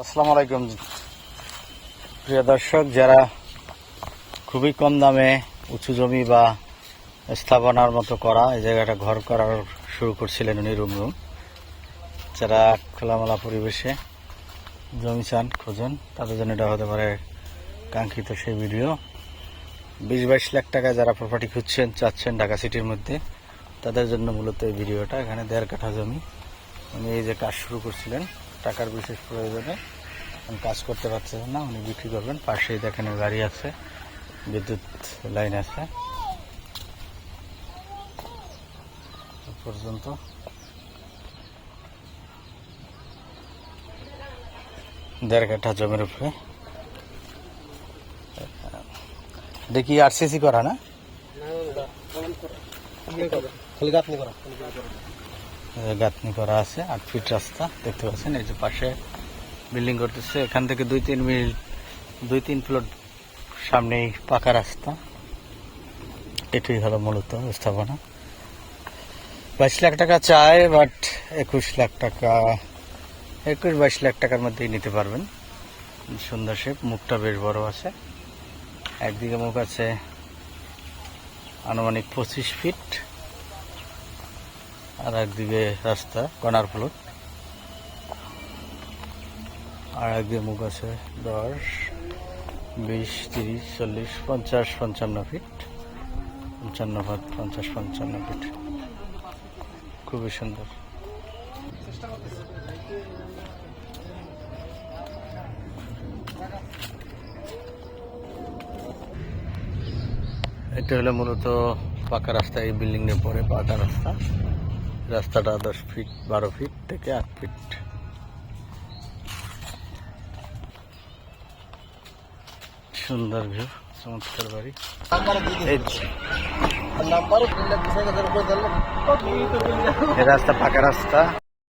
আসসালামু আলাইকুম। প্রিয় দর্শক, যারা খুবই কম দামে উঁচু জমি বা স্থাপনার মতো করা, এই জায়গাটা ঘর করার শুরু করছিলেন উনি রুম রুম যারা খোলামেলা পরিবেশে জমি চান, খোঁজেন, তাদের জন্য এটা হতে পারে কাঙ্ক্ষিত সেই ভিডিও। বিশ বাইশ লাখ টাকা যারা প্রপার্টি খুঁজছেন, চাচ্ছেন ঢাকা সিটির মধ্যে, তাদের জন্য মূলত এই ভিডিওটা। এখানে দেড় কাঠা জমি। উনি এই যে কাজ শুরু করছিলেন। টাকার বিশেষ প্রয়োজনে কাজ করতে পারছেন না উনি বিক্রি করবেন পাশেই দেখেন গাড়ি আছে বিদ্যুৎ লাইন আছে পর্যন্ত দেড় কাঠা জমির উপরে দেখি আরসিসি করা না খালি করা গাঁথনি করা আছে, আট ফিট রাস্তা, দেখতে পাচ্ছেন, এই যে পাশে বিল্ডিং করতেছে। এখান থেকে দুই তিন মিল দুই তিন প্লট সামনেই পাকা রাস্তা। এটাই হলো মূলত স্থাপনা। বাইশ লাখ টাকা চায় বাট একুশ লাখ টাকা, একুশ বাইশ লাখ টাকার মধ্যেই নিতে পারবেন। সুন্দর শেপ, মুখটা বেশ বড় আছে। একদিকে মুখ আছে আনুমানিক পঁচিশ ফিট। আর একদিকে রাস্তা কর্নার প্লট আর একদিকে মুখ আছে দশ, বিশ, তিরিশ, চল্লিশ, পঞ্চাশ, পঞ্চান্ন ফিট পঞ্চান্ন ফিট, পঞ্চাশ, পঞ্চান্ন ফিট খুবই সুন্দর। এটা হলো মূলত পাকা রাস্তা, এই বিল্ডিং এর পরে পাকা রাস্তা। রাস্তাটা দশ ফিট বারো ফিট থেকে আট ফিট। সুন্দর ভিউ চমৎকার বাড়ি। রাস্তা পাকা রাস্তা।